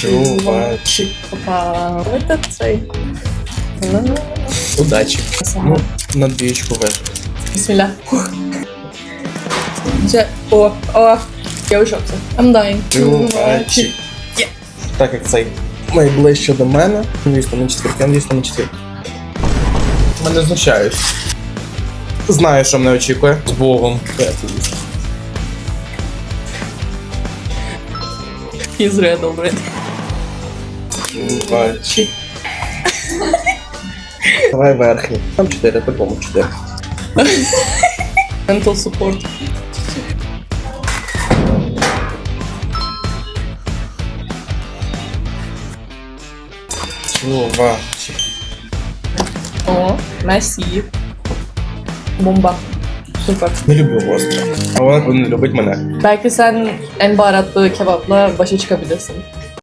Чувачі. Опа. Это цей. Удачі. Ну, на двічку вижу. Бисмилlah. Це... О, о. Я у шоці. I'm dying. Чувачі. Так як цей найближче до мене. Звісно, на четвірки, звісно, на четвірки. Мене знущають. Знаю, що мене очікує. З Богом. He's red already. Walczy. Dawaj werchnie. Mam cztery, to komu cztery. Mental support. Czuwacie. O, Messi. Bomba. Süper. Ne bu ostra? Ama bunu lobet bana. Belki sen en baharatlı kebapla başa çıkabilirsin.